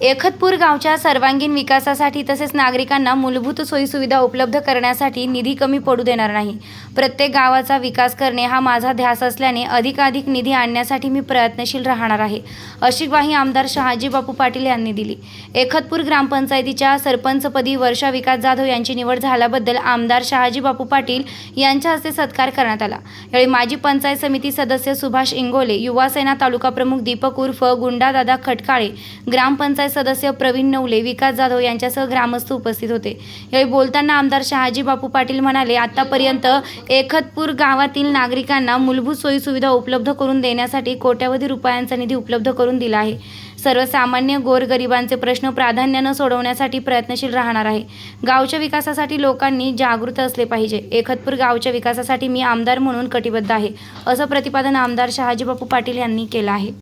एखतपूर गावच्या सर्वांगीण विकासासाठी तसेच नागरिकांना मूलभूत सोयीसुविधा उपलब्ध करण्यासाठी निधी कमी पडू देणार नाही. प्रत्येक गावाचा विकास करणे हा माझा ध्यास असल्याने अधिकाधिक निधी आणण्यासाठी मी प्रयत्नशील राहणार आहे अशी ग्वाही आमदार शहाजी बापू पाटील यांनी दिली. एखतपूर ग्रामपंचायतीच्या सरपंचपदी वर्षा विकास जाधव यांची निवड झाल्याबद्दल आमदार शहाजी बापू पाटील यांच्या हस्ते सत्कार करण्यात आला. यावेळी माजी पंचायत समिती सदस्य सुभाष इंगोले युवासेना तालुका प्रमुख दीपक उर्फ गुंडादादा खटकाळे ग्रामपंचायत सदस्य प्रवीण नवले विकास जाधव यांच्यासह ग्रामस्थ उपस्थित होते. यावेळी बोलताना आमदार शहाजी बापू पाटील म्हणाले आतापर्यंत एखतपूर गावातील नागरिकांना मूलभूत सोयीसुविधा उपलब्ध करून देण्यासाठी कोट्यवधी रुपयांचा निधी उपलब्ध करून दिला आहे. सर्वसामान्य गोरगरिबांचे प्रश्न प्राधान्यानं सोडवण्यासाठी प्रयत्नशील राहणार आहे. गावच्या विकासासाठी लोकांनी जागृत असले पाहिजे. एखतपूर गावच्या विकासासाठी मी आमदार म्हणून कटिबद्ध आहे असं प्रतिपादन आमदार शहाजीबापू पाटील यांनी केलं आहे.